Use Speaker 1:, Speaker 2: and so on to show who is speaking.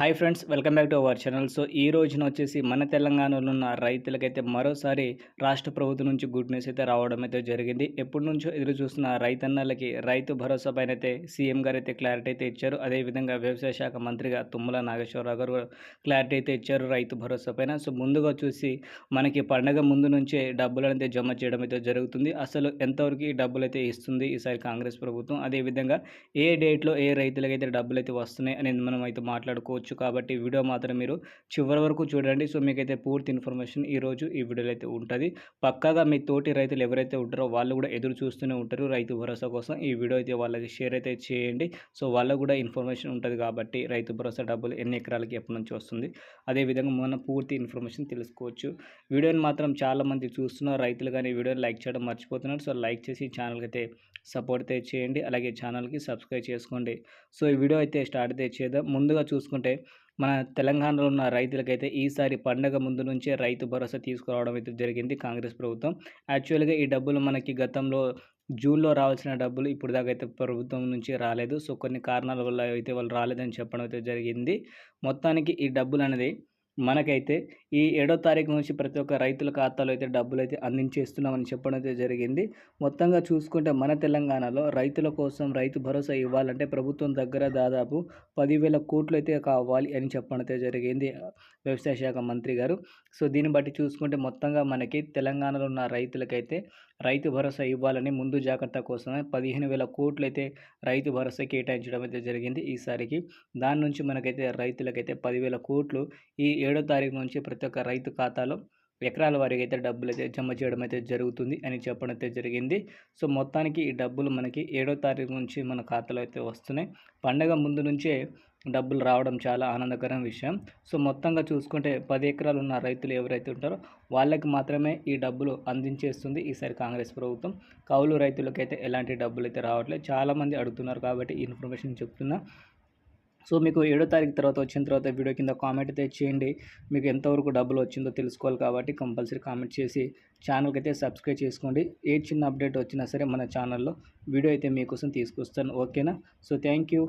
Speaker 1: Hi friends welcome back to our channel. So ఈ రోజున వచ్చేసి మన తెలంగాణలో ఉన్న రైతులకైతే మరోసారి రాష్ట్ర ప్రభుత్వం నుంచి గుడ్ న్యూస్ అయితే రావడం అయితే జరిగింది. ఎప్పటి నుంచో ఎదురు చూస్తున్న రైతన్నలకి రైతు భరోసా పైన అయితే సీఎం గారు అయితే క్లారిటీ అయితే ఇచ్చారు. అదేవిధంగా వ్యవసాయ శాఖ మంత్రిగా తుమ్మల నాగేశ్వరరావు గారు క్లారిటీ అయితే ఇచ్చారు రైతు భరోసా పైన. సో ముందుగా చూసి మనకి పండగ ముందు నుంచే డబ్బులు అయితే జమ చేయడం అయితే జరుగుతుంది. అసలు ఎంతవరకు ఈ డబ్బులు అయితే ఇస్తుంది ఈసారి కాంగ్రెస్ ప్రభుత్వం? అదేవిధంగా ఏ డేట్లో ఏ రైతులకైతే డబ్బులు అయితే వస్తున్నాయి అనేది మనం అయితే మాట్లాడుకోవచ్చు. కాబట్టి వీడియో మాత్రం మీరు చివరి వరకు చూడండి. సో మీకైతే పూర్తి ఇన్ఫర్మేషన్ ఈరోజు ఈ వీడియోలో అయితే ఉంటుంది. పక్కాగా మీ తోటి రైతులు ఎవరైతే ఉంటారో వాళ్ళు కూడా ఎదురు చూస్తూనే ఉంటారు. రైతు భరోసా కోసం ఈ వీడియో అయితే వాళ్ళకి షేర్ అయితే చేయండి. సో వాళ్ళకు కూడా ఇన్ఫర్మేషన్ ఉంటుంది కాబట్టి రైతు భరోసా డబ్బులు ఎన్ని ఎకరాలకి ఎప్పటి నుంచి వస్తుంది. అదేవిధంగా మనం పూర్తి ఇన్ఫర్మేషన్ తెలుసుకోవచ్చు. వీడియోని మాత్రం చాలామంది చూస్తున్నారు. రైతులు కానీ వీడియోని లైక్ చేయడం మర్చిపోతున్నారు. సో లైక్ చేసి ఛానల్కి అయితే సపోర్ట్ అయితే చేయండి. అలాగే ఛానల్కి సబ్స్క్రైబ్ చేసుకోండి. సో ఈ వీడియో అయితే స్టార్ట్ అయితే చేద్దాం. ముందుగా చూసుకుంటే మన తెలంగాణలో ఉన్న రైతులకైతే ఈసారి పండగ ముందు నుంచే రైతు భరోసా తీసుకురావడం అయితే జరిగింది కాంగ్రెస్ ప్రభుత్వం. యాక్చువల్గా ఈ డబ్బులు మనకి గతంలో జూన్లో రావాల్సిన డబ్బులు ఇప్పుడు దాకా అయితే ప్రభుత్వం నుంచి రాలేదు. సో కొన్ని కారణాల వల్ల అయితే వాళ్ళు రాలేదని చెప్పడం అయితే జరిగింది. మొత్తానికి ఈ డబ్బులు అనేది మనకైతే ఈ ఏడో తారీఖు నుంచి ప్రతి ఒక్క రైతుల ఖాతాలో అయితే డబ్బులు అయితే అందించేస్తున్నామని చెప్పడం అయితే జరిగింది. మొత్తంగా చూసుకుంటే మన తెలంగాణలో రైతుల కోసం రైతు భరోసా ఇవ్వాలంటే ప్రభుత్వం దగ్గర దాదాపు పదివేల కోట్లు అయితే కావాలి అని చెప్పడం అయితే జరిగింది వ్యవసాయ శాఖ మంత్రి గారు. సో దీన్ని బట్టి చూసుకుంటే మొత్తంగా మనకి తెలంగాణలో ఉన్న రైతులకైతే రైతు భరోసా ఇవ్వాలని ముందు జాగ్రత్త కోసమే పదిహేను వేల కోట్లు అయితే రైతు భరోసా కేటాయించడం అయితే జరిగింది. ఈసారికి దాని నుంచి మనకైతే రైతులకైతే పదివేల కోట్లు ఈ ఏడో తారీఖు నుంచి ప్రతి ఒక్క రైతు ఖాతాలో ఎకరాల వారికి అయితే డబ్బులు అయితే జమ చేయడం అయితే జరుగుతుంది అని చెప్పడం అయితే జరిగింది. సో మొత్తానికి ఈ డబ్బులు మనకి ఏడో తారీఖు నుంచి మన ఖాతాలో అయితే వస్తున్నాయి. పండగ ముందు నుంచే డబ్బులు రావడం చాలా ఆనందకరం విషయం. సో మొత్తంగా చూసుకుంటే పది ఎకరాలు ఉన్న రైతులు ఎవరైతే ఉంటారో వాళ్ళకి మాత్రమే ఈ డబ్బులు అందించేస్తుంది ఈసారి కాంగ్రెస్ ప్రభుత్వం. కౌలు రైతులకైతే ఎలాంటి డబ్బులు అయితే రావట్లేదు. చాలామంది అడుగుతున్నారు కాబట్టి ఈ ఇన్ఫర్మేషన్ చెప్తున్నా. సో మీకు ఏడో తారీఖు తర్వాత వచ్చిన తర్వాత వీడియో కింద కామెంట్ అయితే చేయండి. మీకు ఎంతవరకు డబ్బులు వచ్చిందో తెలుసుకోవాలి కాబట్టి కంపల్సరీ కామెంట్ చేసి ఛానల్కి అయితే సబ్స్క్రైబ్ చేసుకోండి. ఏ చిన్న అప్డేట్ వచ్చినా సరే మన ఛానల్లో వీడియో అయితే మీకోసం తీసుకొస్తాను. ఓకేనా? So thank you.